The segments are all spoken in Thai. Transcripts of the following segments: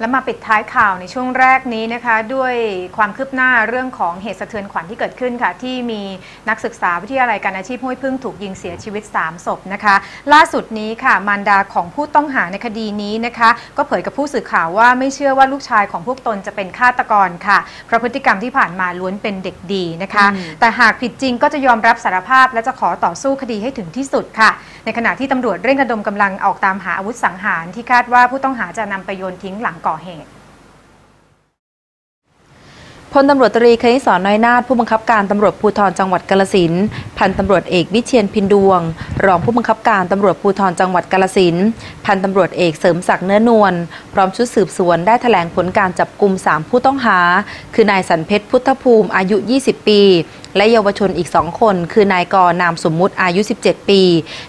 และมาปิดท้ายข่าวในช่วงแรกนี้นะคะ ด้วยความคืบหน้าเรื่องของเหตุสะเทือนขวัญที่เกิดขึ้นค่ะ ที่มีนักศึกษาวิทยาลัยการอาชีพห้วยพึ่งถูกยิงเสียชีวิต 3 ศพนะคะ ล่าสุดนี้ค่ะ มารดาของผู้ต้องหาในคดีนี้นะคะ ก็เผยกับผู้สื่อข่าวว่าไม่เชื่อว่าลูกชายของพวกตนจะเป็นฆาตกรค่ะเพราะพฤติกรรมที่ผ่านมาล้วนเป็นเด็กดีนะคะ แต่หากผิดจริงก็จะยอมรับสารภาพ และจะขอต่อสู้คดีให้ถึงที่สุดค่ะ ในขณะที่ตำรวจเร่งระดมกำลังออกตามหาอาวุธสังหารที่คาดว่าผู้ต้องหาจะนำไปโยนทิ้งหลังก่อเหตุพลตำรวจตรีคณิศรน้อยนาถผู้บังคับการตำรวจภูธรจังหวัดกาลสินพันตำรวจเอกวิเชียนพินดวง รองผู้บังคับการตำรวจภูธรจังหวัดกาลสินพันตำรวจเอกเสริมศักดิ์เนื้อนวลพร้อมชุดสืบสวนได้แถลงผลการจับกลุ่ม3ผู้ต้องหา คือนายสันเพชรพุทธภูมิอายุ 20 ปี และเยาวชนอีก2คน คือนายกนามสมมุติอายุ 17 ปี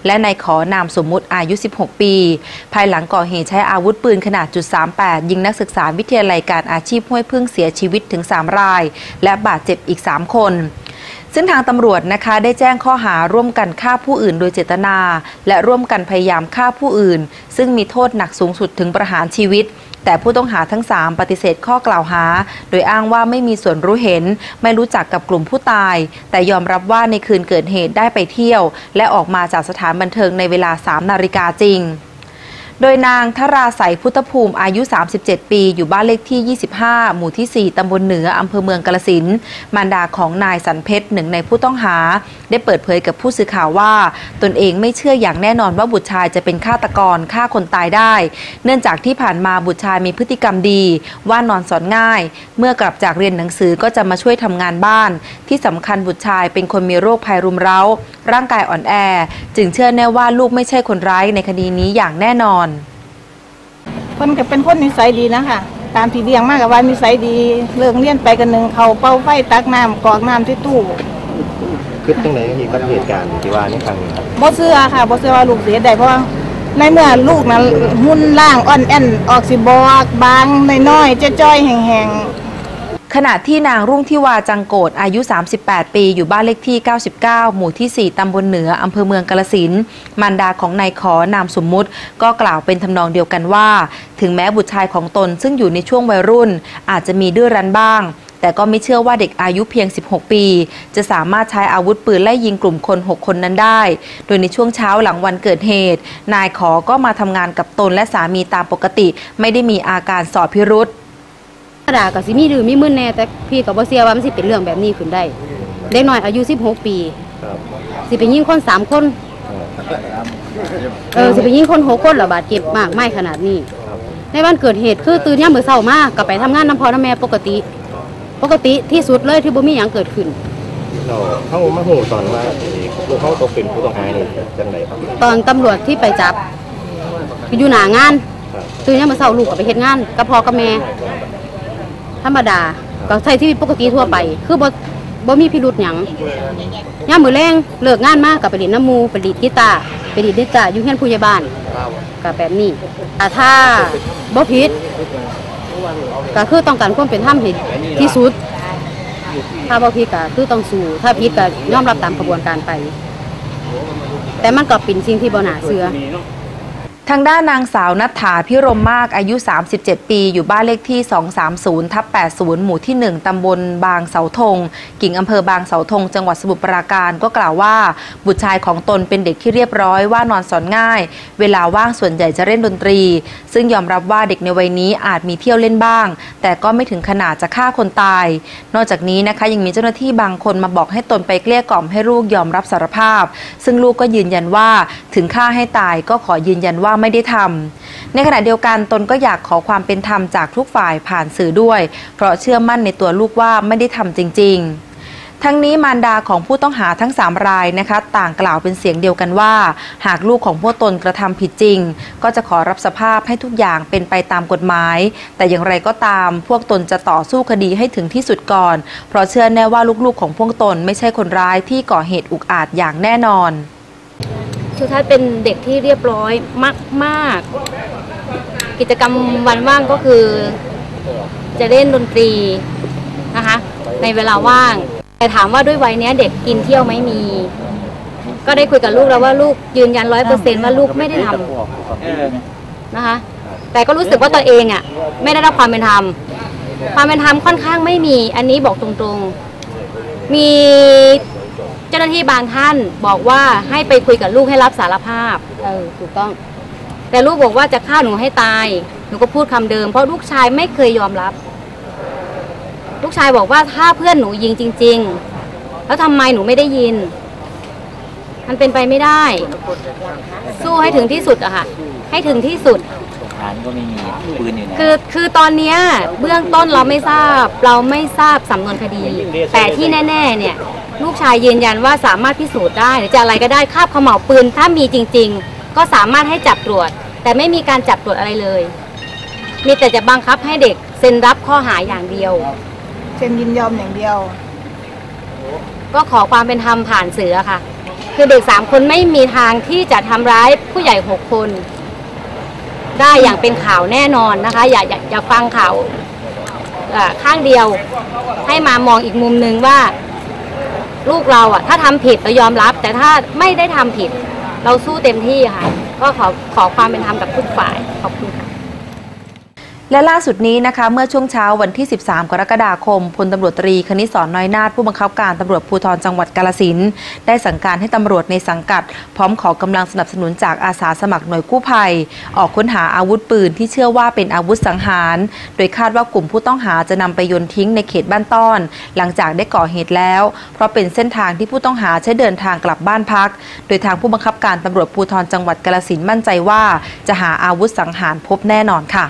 และนายขอนามสมมุติอายุ 16 ปี ภายหลังก่อเหตุใช้อาวุธปืนขนาดจุด38 ยิงนักศึกษาวิทยาลัยการอาชีพห้วยพึ่งเสียชีวิตถึง 3 ราย และบาดเจ็บอีก 3 คนซึ่งทางตำรวจนะคะได้แจ้งข้อหาร่วมกันฆ่าผู้อื่นโดยเจตนา และร่วมกันพยายามฆ่าผู้อื่น ซึ่งมีโทษหนักสูงสุดถึงประหารชีวิต แต่ผู้ต้องหาทั้ง 3 ปฏิเสธข้อกล่าวหา โดยอ้างว่าไม่มีส่วนรู้เห็น ไม่รู้จักกับกลุ่มผู้ตาย แต่ยอมรับว่าในคืนเกิดเหตุได้ไปเที่ยว และออกมาจากสถานบันเทิงในเวลา 3 นาฬิกาจริง โดยนางทราใสพุทธภูมิอายุ 37 ปี อยู่บ้านเลขที่ 25 หมู่ที่ 4 ตำบลเหนือ อำเภอเมืองกาลสินมารดาของนายสันเพชรหนึ่งในผู้ต้องหา ได้เปิดเผยกับผู้สื่อข่าวว่า ตนเองไม่เชื่ออย่างแน่นอนว่าบุตรชายจะเป็นฆาตกรฆ่าคนตายได้ เนื่องจากที่ผ่านมาบุตรชายมีพฤติกรรมดี ว่านอนสอนง่าย เมื่อกลับจากเรียนหนังสือก็จะมาช่วยทำงานบ้าน ที่สำคัญบุตรชายเป็นคนมีโรคภัยรุมเร้า ร่างกายอ่อนแอ จึงเชื่อแน่ว่าลูกไม่ใช่คนร้ายในคดีนี้อย่างแน่นอน เพิ่นก็เป็นคนนิสัยดีนะคะตามที่เลี้ยงมากกับว่านิสัยดีเลิกเรียนไปกันหนึ่งเขาเป่าไฟตักน้ำกรอกน้ำที่ตู้คือตั้งไหนที่กับเหตุการณ์ที่ว่านี่ครั้งนี้ครับบ่เสื้อค่ะบ่เสื้อว่าลูกเสียได้เพราะว่าในเมื่อลูกนั้นหุ่นล่างอ่อนแอนออกสิบอกบางน้อยๆจ้อยๆแห้งๆ ขณะที่นางรุ่งทิวาจังโกดอายุ 38 ปี อยู่บ้านเลขที่ 99 หมู่ที่ 4 ตำบลเหนือ อำเภอเมืองกาลสินมารดาของนายขอนามสมมุติ ก็กล่าวเป็นทำนองเดียวกันว่า ถึงแม้บุตรชายของตนซึ่งอยู่ในช่วงวัยรุ่น อาจจะมีดื้อรั้นบ้างแต่ก็ไม่เชื่อว่าเด็กอายุเพียง 16 ปี จะสามารถใช้อาวุธปืนไล่ยิงกลุ่มคน 6 คนนั้นได้ โดยในช่วงเช้าหลังวันเกิดเหตุ นายขอก็มาทำงานกับตนและสามีตามปกติ ไม่ได้มีอาการสอบพิรุษธ ดาก็สิมีดื้อมีมึนแน่แต่พี่ก็บ่เสียว่ามันสิเป็นเรื่องแบบนี้ขึ้นได้เด็กน้อยอายุ 16 ปี ครับสิไปยิงคนสามคน เออสิไปยิงคนหกคนแล้วบาดเจ็บมากไม่ขนาดนี้ ในวันเกิดเหตุคือตื่นยามมื้อเช้ามาก็ไปทำงานน้ำพ่อน้ำแม่ปกติ ปกติที่สุดเลยที่บ่มีหยังเกิดขึ้น เราเข้ามาหูตอนว่าลูกเขาตกเป็นผู้ต้องหานี่จังไหนครับ ตอนตำรวจที่ไปจับ อยู่หน้างานครับตื่นยามมื้อเช้าลูกก็ไปเฮ็ดงานกับพ่อกับแม่ ธรรมดาก็ใช้ชีวิตปกติทั่วไป คือบ่บ่มีพิรุษหยังย่ามมือแรงเลิกงานมาก็ไปเล่นน้ำมูไปดีดกีตาไปดีดกีตาอยู่เฮือนผู้ใหญ่บ้านก็แบบนี้แต่ถ้าบ่ผิดก็คือต้องการความเป็นธรรมให้ที่สุด ถ้าบ่ผิดก็คือต้องสู้ถ้าผิดก็ยอมรับตามกระบวนการไป แต่มันก็เป็นสิ่งที่บ่น่าเชื่อ ทางด้านนางสาวนัทธาพิรมมากอายุ 37 ปี อยู่บ้านเลขที่ 230 ทับ 80 หมู่ที่ 1 ตำบลบางเสาธง กิ่งอำเภอบางเสาธง จังหวัดสมุทรปราการก็กล่าวว่า บุตรชายของตนเป็นเด็กที่เรียบร้อยว่านอนสอนง่าย เวลาว่างส่วนใหญ่จะเล่นดนตรี ซึ่งยอมรับว่าเด็กในวัยนี้อาจมีเที่ยวเล่นบ้าง แต่ก็ไม่ถึงขนาดจะฆ่าคนตาย นอกจากนี้นะคะยังมีเจ้าหน้าที่บางคนมาบอกให้ตนไปเกลี้ยกล่อมให้ลูกยอมรับสารภาพ ซึ่งลูกก็ยืนยันว่าถึงฆ่าให้ตายก็ขอยืนยันว่าไม่ได้ทำในขณะเดียวกันตนก็อยากขอความเป็นธรรมจากทุกฝ่ายผ่านสื่อด้วย เพราะเชื่อมั่นในตัวลูกว่าไม่ได้ทำจริง ๆทั้งนี้มารดาของผู้ต้องหาทั้ง 3 รายนะคะต่างกล่าวเป็นเสียงเดียวกันว่า หากลูกของพวกตนกระทำผิดจริง ก็จะขอรับสภาพให้ทุกอย่างเป็นไปตามกฎหมาย แต่อย่างไรก็ตาม พวกตนจะต่อสู้คดีให้ถึงที่สุดก่อน เพราะเชื่อแน่ว่าลูกๆของพวกตนไม่ใช่คนร้ายที่ก่อเหตุอุกอาจอย่างแน่นอน สุทัศน์เป็นเด็กที่เรียบร้อยมากๆกิจกรรมวันว่างก็คือ จะเล่นดนตรีนะคะ ในเวลาว่าง แต่ถามว่าด้วยวัยเนี้ยเด็กกินเที่ยวไหม่มี ก็ได้คุยกับลูกแล้วว่าลูกยืนยันร้อยเปอร์เซ็นว่าลูกไม่ได้ทำนะคะ แต่ก็รู้สึกว่าตัวเองอะ ไม่ได้รับความเป็นธรรมความเป็นธรรมค่อนข้างไม่มี อันนี้บอกตรงๆ มี เจ้าหน้าที่บางท่านบอกว่าให้ไปคุยกับลูกให้รับสารภาพ เออถูกต้อง แต่ลูกบอกว่าจะฆ่าหนูให้ตาย หนูก็พูดคำเดิม เพราะลูกชายไม่เคยยอมรับ ลูกชายบอกว่าถ้าเพื่อนหนูยิงจริง ๆ แล้วทำไมหนูไม่ได้ยิน มันเป็นไปไม่ได้ สู้ให้ถึงที่สุดอะค่ะ ให้ถึงที่สุด ฐานก็ไม่มีปืนอยู่ไหน คือคือตอนเนี้ยเบื้องต้นเราไม่ทราบเราไม่ทราบสำนวนคดี แต่ที่แน่ ๆ เนี่ย ลูกชายยืนยันว่าสามารถพิสูจน์ได้หรือจะอะไรก็ได้คาบเขม่าวปืนถ้ามีจริง ๆ ก็สามารถให้จับตรวจ แต่ไม่มีการจับตรวจอะไรเลย มีแต่จะบังคับให้เด็กเซ็นรับข้อหาอย่างเดียวเช่นยินยอมอย่างเดียว ก็ขอความเป็นธรรมผ่านสื่ออะค่ะ คือเด็กสามคนไม่มีทางที่จะทำร้ายผู้ใหญ่หกคน ได้อย่างเป็นข่าวแน่นอนนะคะ อย่าอย่าอย่าฟังข่าวอ่าข้างเดียว ให้มามองอีกมุมหนึ่งว่า ลูกเราอะ ถ้าทำผิดเรายอมรับ แต่ถ้าไม่ได้ทำผิด เราสู้เต็มที่ค่ะ ก็ขอขอความเป็นธรรมกับทุกฝ่ายขอบคุณค่ะ และล่าสุดนี้นะคะเมื่อช่วงเช้าวันที่ 13 กรกฎาคมพลตำรวจตรีคณิศรน้อยนาถผู้บังคับการตำรวจภูธรจังหวัดกาลสินได้สั่งการให้ตำรวจในสังกัด พร้อมขอกำลังสนับสนุนจากอาสาสมัครหน่วยกู้ภัย ออกค้นหาอาวุธปืนที่เชื่อว่าเป็นอาวุธสังหาร โดยคาดว่ากลุ่มผู้ต้องหาจะนำไปโยนทิ้งในเขตบ้านต้อน หลังจากได้ก่อเหตุแล้ว เพราะเป็นเส้นทางที่ผู้ต้องหาใช้เดินทางกลับบ้านพัก โดยทางผู้บังคับการตำรวจภูธรจังหวัดกาลสินมั่นใจว่า จะหาอาวุธสังหารพบแน่นอนค่ะ